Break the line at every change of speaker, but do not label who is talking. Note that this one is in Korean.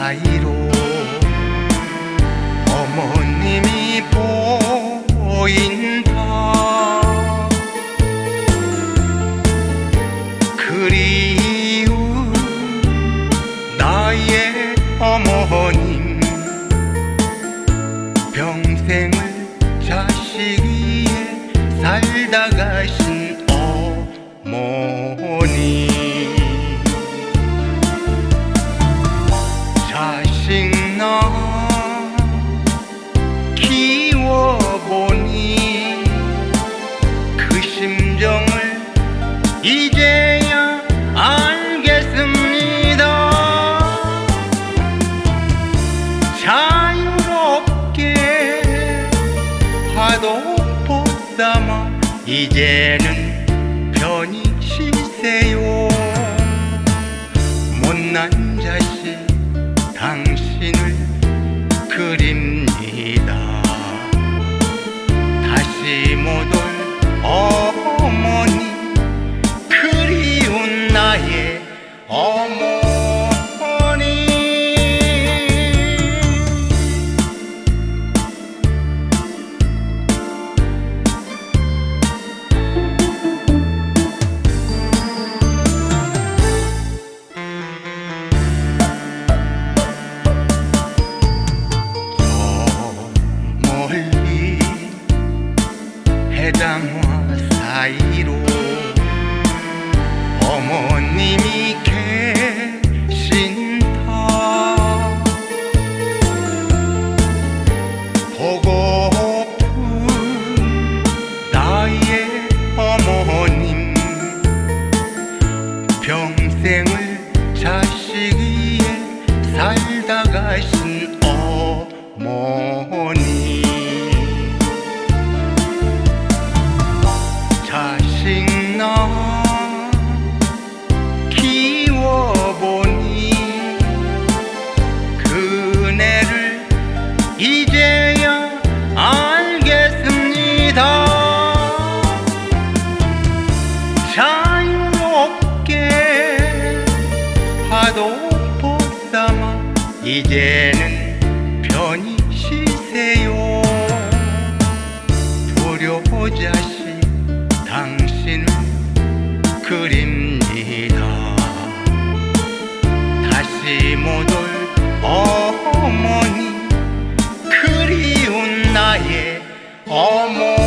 사이로 어머님이 보인다. 그리운 나의 어머님 평생을 자식 위에 살다 가신 어머 파도 보삼아 이제는 해당화 사이로 어머님이 계신다 보고픈 나의 어머님 평생을 자식 위에 살다 가신 어머니 키워보니 그네를 이제야 보삼아 이제는 편히 쉬세요. 불효자 못올 어머니 그리운 나의 어머니.